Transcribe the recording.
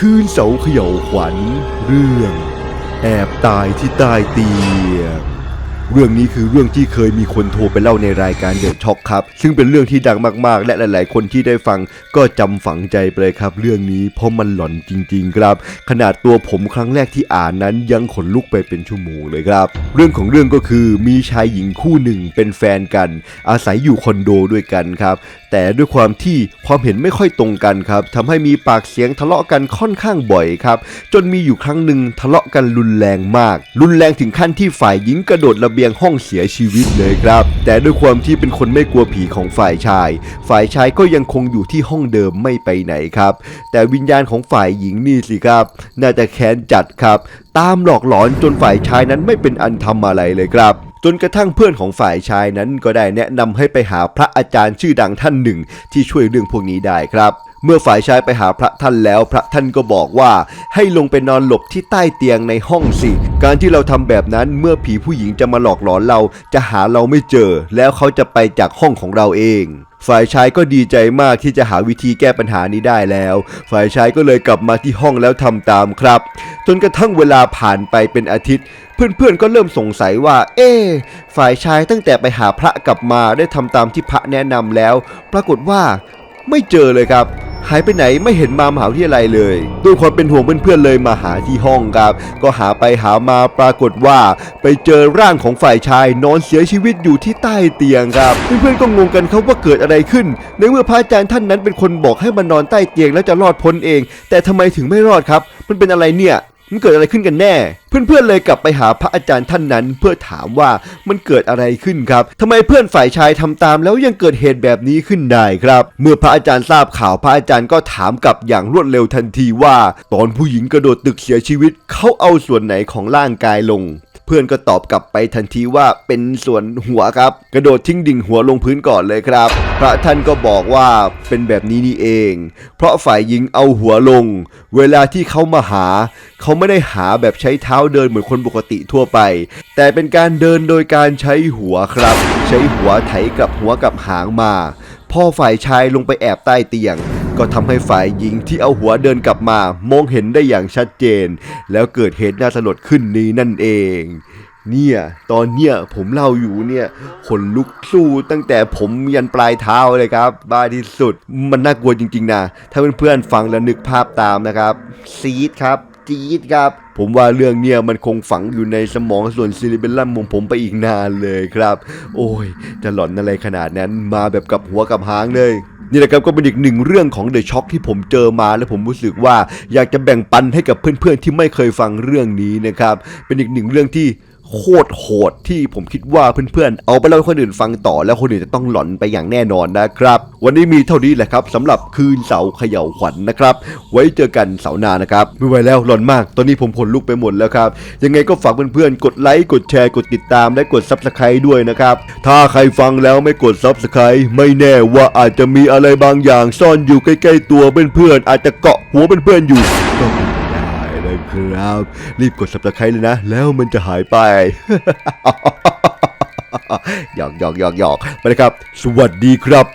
คืนเสาเขย่าขวัญเรื่อง แอบตายที่ใต้เตียง เรื่องนี้คือเรื่องที่เคยมีคนโทรไปเล่าในรายการเด e ช็อกครับ ซึ่งเป็นเรื่องที่ดังมากๆ และหลาย ๆ คนที่ได้ฟังก็จำฝังใจไปเลยครับ เรื่องนี้เพราะมันหลอนจริง ๆ ครับ ขนาดตัวผมครั้งแรกที่อ่านนั้นยังขนลุกไปเป็นชั่วโมงเลยครับ เรื่องของเรื่องก็คือมีชายหญิงคู่หนึ่งเป็นแฟนกัน อาศัยอยู่คอนโดด้วยกันครับ แต่ด้วยความที่ความเห็นไม่ค่อยตรงกันครับทำให้มีปากเสียงทะเลาะกันค่อนข้างบ่อยครับ จนมีอยู่ครั้งหนึ่งทะเลาะกันรุนแรงมาก รุนแรงถึงขั้นที่ฝ่ายหญิงกระโดดระเบียงห้องเสียชีวิตเลยครับ แต่ด้วยความที่เป็นคนไม่กลัวผีของฝ่ายชาย ฝ่ายชายก็ยังคงอยู่ที่ห้องเดิมไม่ไปไหนครับ แต่วิญญาณของฝ่ายหญิงนี่สิครับ น่าจะแค้นจัดครับ ตามหลอกหลอนจนฝ่ายชายนั้นไม่เป็นอันทำอะไรเลยครับจนกระทั่งเพื่อนของฝ่ายชายนั้นก็ได้แนะนำให้ไปหาพระอาจารย์ชื่อดังท่านหนึ่ง ที่ช่วยเรื่องพวกนี้ได้ครับ เมื่อฝ่ายชายไปหาพระท่านแล้วพระท่านก็บอกว่า ให้ลงไปนอนหลบที่ใต้เตียงในห้องสิ การที่เราทำแบบนั้นเมื่อผีผู้หญิงจะมาหลอกหลอนเราจะหาเราไม่เจอ แล้วเขาจะไปจากห้องของเราเองฝ่ายชายก็ดีใจมากที่จะหาวิธีแก้ปัญหานี้ได้แล้ว ฝ่ายชายก็เลยกลับมาที่ห้องแล้วทำตามครับ จนกระทั่งเวลาผ่านไปเป็นอาทิตย์ เพื่อนๆก็เริ่มสงสัยว่า เอ๊ฝ่ายชายตั้งแต่ไปหาพระกลับมาได้ทำตามที่พระแนะนำแล้ว ปรากฏว่าไม่เจอเลยครับ หายไปไหนไม่เห็นมามหาวิทยาลัยเลยด้วยความเป็นห่วงเพื่อนๆเลยมาหาที่ห้องครับ ก็หาไปหามาปรากฏว่า ไปเจอร่างของฝ่ายชายนอนเสียชีวิตอยู่ที่ใต้เตียงครับ เพื่อนๆก็งงกันครับว่าเกิดอะไรขึ้น ในเมื่อพระอาจารย์ท่านนั้นเป็นคนบอกให้มันนอนใต้เตียงแล้วจะรอดพ้นเอง แต่ทำไมถึงไม่รอดครับ มันเป็นอะไรเนี่ย มันเกิดอะไรขึ้นกันแน่ เพื่อนๆเลยกลับไปหาพระอาจารย์ท่านนั้น เพื่อถามว่ามันเกิดอะไรขึ้นครับทำไมเพื่อนฝ่ายชายทำตามแล้วยังเกิดเหตุแบบนี้ขึ้นได้ครับ เมื่อพระอาจารย์ทราบข่าวพระอาจารย์ก็ถามกลับอย่างรวดเร็วทันทีว่า ตอนผู้หญิงกระโดดตึกเสียชีวิตเขาเอาส่วนไหนของร่างกายลง เพื่อนก็ตอบกลับไปทันทีว่าเป็นส่วนหัวครับ กระโดดทิ้งดิ่งหัวลงพื้นก่อนเลยครับ พระท่านก็บอกว่าเป็นแบบนี้นี่เอง เพราะฝ่ายหญิงเอาหัวลง เวลาที่เขามาหา เขาไม่ได้หาแบบใช้เท้าเดินเหมือนคนปกติทั่วไป แต่เป็นการเดินโดยการใช้หัวครับ ใช้หัวไถกับหัวกับหางมาพอฝ่ายชายลงไปแอบใต้เตียง ก็ทำให้ฝ่ายหญิงที่เอาหัวเดินกลับมามองเห็นได้อย่างชัดเจน แล้วเกิดเหตุน่าสลดขึ้นนี้นั่นเอง เนี่ยตอนเนี้ยผมเล่าอยู่เนี่ยขนลุกสู้ตั้งแต่ผมยันปลายเท้าเลยครับ บ้าที่สุดมันน่ากลัวจริงๆนะถ้าเพื่อนๆฟังแล้วนึกภาพตามนะครับ ซีดครับจี๊ดครับผมว่าเรื่องเนี้ยมันคงฝังอยู่ในสมองส่วนซิลิเบลลัมของผมไปอีกนานเลยครับ โอ้ย จะหลอนอะไรขนาดนั้นมาแบบกับหัวกับหางเลย นี่แหละครับก็เป็นอีกหนึ่งเรื่องของเดอะช็อคที่ผมเจอมาและผมรู้สึกว่าอยากจะแบ่งปันให้กับเพื่อนๆที่ไม่เคยฟังเรื่องนี้นะครับเป็นอีกหนึ่งเรื่องที่ โคตรโหดที่ผมคิดว่าเพื่อนๆ เอาไปเล่าให้คนอื่นฟังต่อแล้วคนอื่นจะต้องหลอนไปอย่างแน่นอนนะครับ วันนี้มีเท่านี้แหละครับสำหรับคืนเสาเขย่าขวัญนะครับ ไว้เจอกันเสาร์หน้านะครับ ไม่ไหวแล้วหลอนมาก ตอนนี้ผมขนลุกไปหมดแล้วครับ ยังไงก็ฝากเพื่อนๆ กดไลค์กดแชร์กดติดตามและกด Subscribe ด้วยนะครับ ถ้าใครฟังแล้วไม่กด Subscribe ไม่แน่ว่าอาจจะมีอะไรบางอย่างซ่อนอยู่ใกล้ๆตัวเพื่อนๆอาจจะเกาะหัวเพื่อนๆอยู่ ก็เป็นได้นะครับ รีบกด Subscribe เลยนะ แล้วมันจะหายไปหยอกหยอกหยอกหยอกไปเลยครับ สวัสดีครับ